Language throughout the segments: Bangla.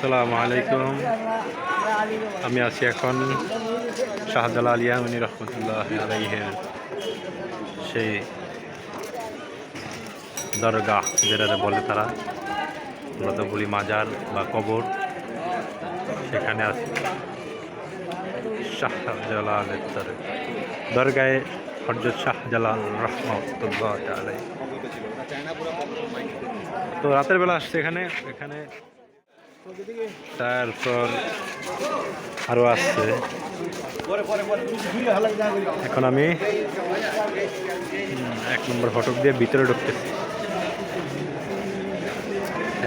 আসসালামু আলাইকুম। আমি আছি এখন শাহজালাল আলিয়ামনি রহমতুল্লাহ আলাইহের সেই দরগাহ যেটা বলে তারা আমরা তো বলি মাজার বা কবর। সেখানে আছি। শাহজালালের দর- দরগায়ে হজরত শাহজালাল রহমতুল্লাহ আলাই তো রাতের বেলা আসছে এখানে। এখানে তারপর আরও আসছে এখন আমি এক নম্বর ফটক দিয়ে ভিতরে ঢুকতেছি।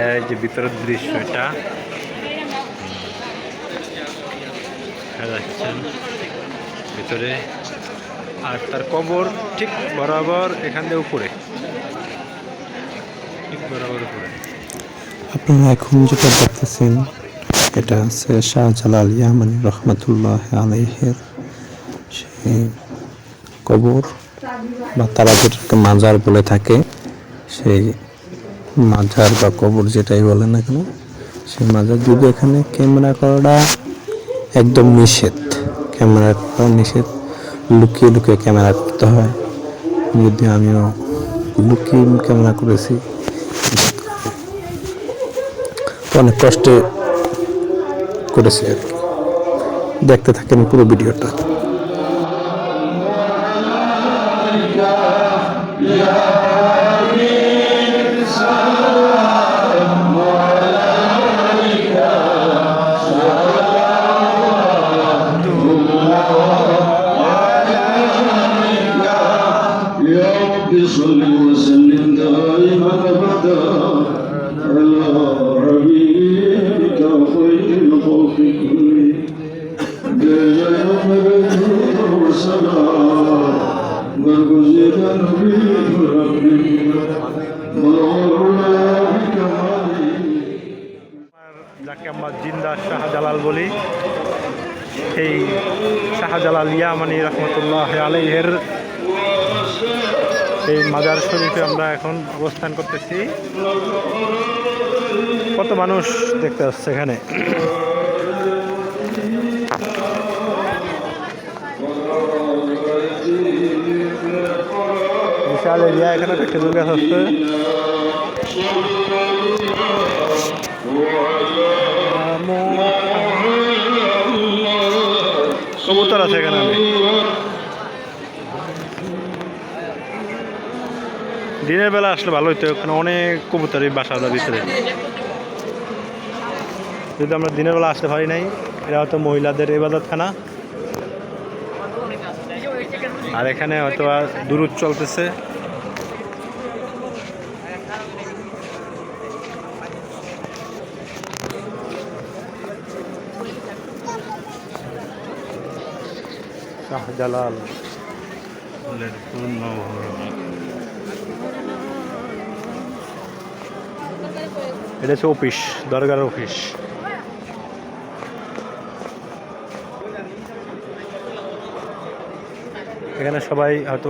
এই যে ভিতরের দৃশ্য এটা যাচ্ছেন ভিতরে। আর তার কবর ঠিক বরাবর এখান দিয়ে উপরে। ঠিক বরাবর উপরে। আপনারা এখন যেটা দেখতেছেন, এটা হচ্ছে শাহজালাল ইয়ামানি রহমতুল্লাহ আলাইহের সেই কবর বা তারা যেটাকে মাজার বলে থাকে, সেই মাজার বা কবর যেটাই বলে না কেন, সেই মাজার যদি এখানে ক্যামেরা করাটা একদম নিষেধ, ক্যামেরা করা নিষেধ, লুকিয়ে লুকিয়ে ক্যামেরা করতে হয়। যদি আমিও লুকিয়ে ক্যামেরা করেছি তো অনেক কষ্টে করেছি আর কি। দেখতে থাকেন পুরো ভিডিওটা। يا শাহজালাল ইয়ামানি রহমতুল্লাহ আলাইহের এই মাজার শরীফে আমরা এখন অবস্থান করতেছি। কত মানুষ দেখতে আসছে এখানে? বিশাল এরিয়া, এখানে একটা খেজুর গাছ আসছে কবুতর আছে এখানে দিনের বেলা আসলে ভালো হইতো, ওখানে অনেক কবুতর এই বাসার ভিতরে যদি আমরা দিনের বেলা আসতে পারি নাই, এরা হয়তো মহিলাদের ইবাদতখানা আর এখানে হয়তো দুরুদ চলতেছে। শাহজালাল এটা হচ্ছে অফিস, দরগার অফিস। এখানে সবাই হয়তো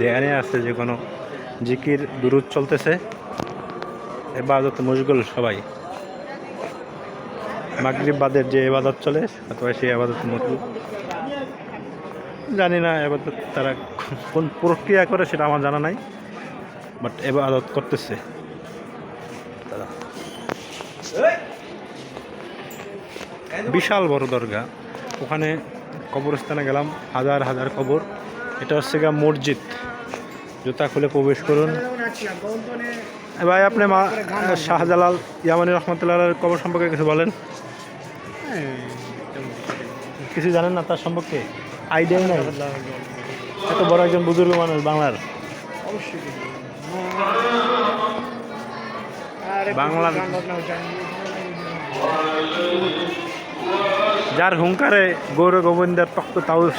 ধ্যানে আছে যে কোনো জিকির, দুরুদ চলতেছে। এবাদত, মশগুল সবাই। মাগরিব বাদের যে এবাদত চলে, অথবা সেই আবাদত মশগুল জানি না এবাদত তারা কোন প্রক্রিয়া করে সেটা আমার জানা নাই বাট এবাদত করতেছে। বিশাল বড় দরগা। ওখানে কবরস্থানে গেলাম, হাজার হাজার কবর। এটা হচ্ছে গা মসজিদ। জুতা খুলে প্রবেশ করুন। ভাই, আপনি মা শাহজালাল ইয়ামানি রহমতুল্লাহ কবর সম্পর্কে কিছু বলেন? কিছু জানেন না তার সম্পর্কে? আইডিয়াই নাই। এত বড় একজন বুজুর্গ মানুষ বাংলার। বাংলার। যার হুঙ্কারে গৌর গোবিন্দের তক্ত তাউস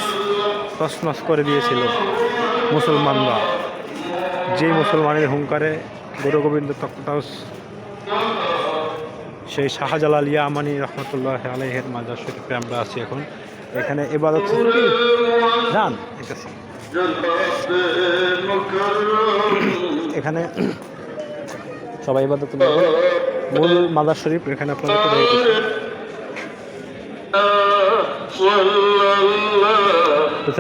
তসনস করে দিয়েছিল মুসলমানরা। যে মুসলমানের হুঙ্কারে গৌর গোবিন্দ তক্ত তাউস সেই শাহজালাল ইয়ামানি রহমতুল্লাহ আলহের মাজার শরীফে আমরা আছি এখন। এখানে এবার যান এখানে সবাই এবার মূল মাদার শরীফ এখানে আপনাদেরকে দেখেছি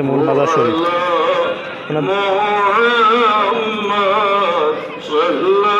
মূল মাদার শরীফ। আল্লাহ